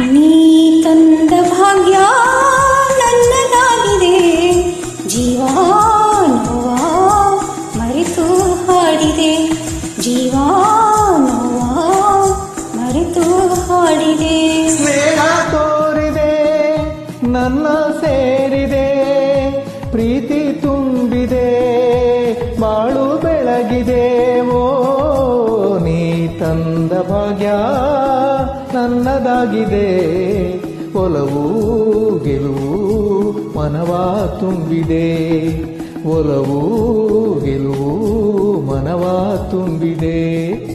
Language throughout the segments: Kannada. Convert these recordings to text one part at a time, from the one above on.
Me. ಭಾಗ್ಯ ನನ್ನದಾಗಿದೆ. ಒಲವು ಗೆಲುವು ಮನವ ತುಂಬಿದೆ. ಒಲವು ಗೆಲುವು ಮನವ ತುಂಬಿದೆ.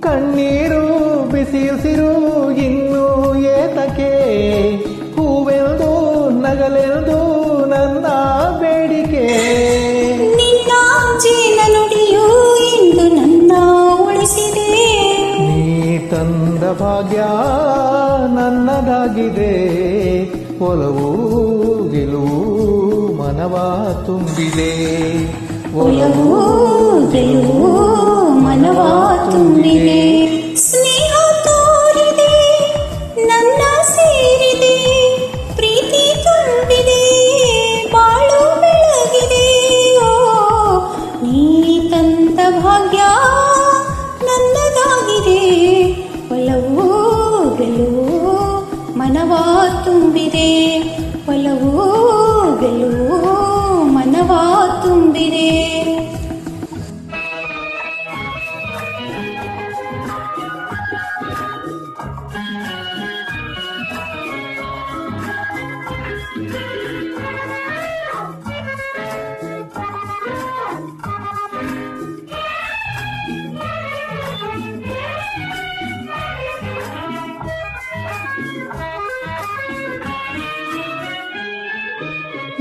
ಕಣ್ಣೀರು ಬಿಸಿಯುಸಿರು ಇನ್ನೂ ಏತಕೆ ಹೂವೆಂದು ನಗಲೆಲ್ದು ನನ್ನ ಬೇಡಿಕೆ. ನಿನ್ನ ಜೀನ ನುಡಿಯು ಇಂದು ನನ್ನ ಉಳಿಸಿದೆ. ನೀ ತಂದ ಭಾಗ್ಯ ನನ್ನದಾಗಿದೆ. ಒಲವು ಗೆಲುವು ಮನವ ತುಂಬಿದೆ. ಒಲವು ಗೆಲುವು 你。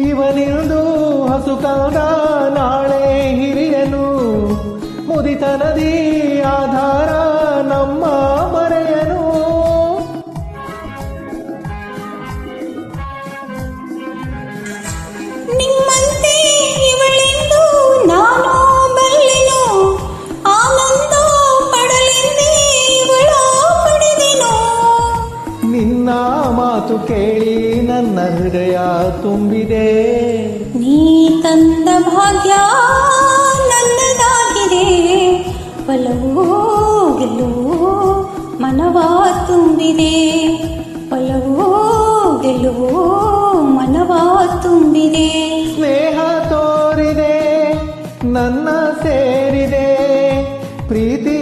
ಇವನಿಂದು ಹಸು ಕಂದ ನಾಳೆ ಹಿರಿಯನು ಮುದಿತನದಿ ನಿನ್ನ ಮಾತು ಕೇಳಿ ನನ್ನ ಹೃದಯ ತುಂಬಿದೆ. ನೀ ತಂದ ಭಾಗ್ಯ ನನ್ನದಾಗಿದೆ. ಒಲವು ಗೆಲುವು ಮನವ ತುಂಬಿದೆ. ಒಲವು ಗೆಲುವು ಮನವ ತುಂಬಿದೆ. ಸ್ನೇಹ ತೋರಿದೆ ನನ್ನ ಸೇರಿದೆ ಪ್ರೀತಿ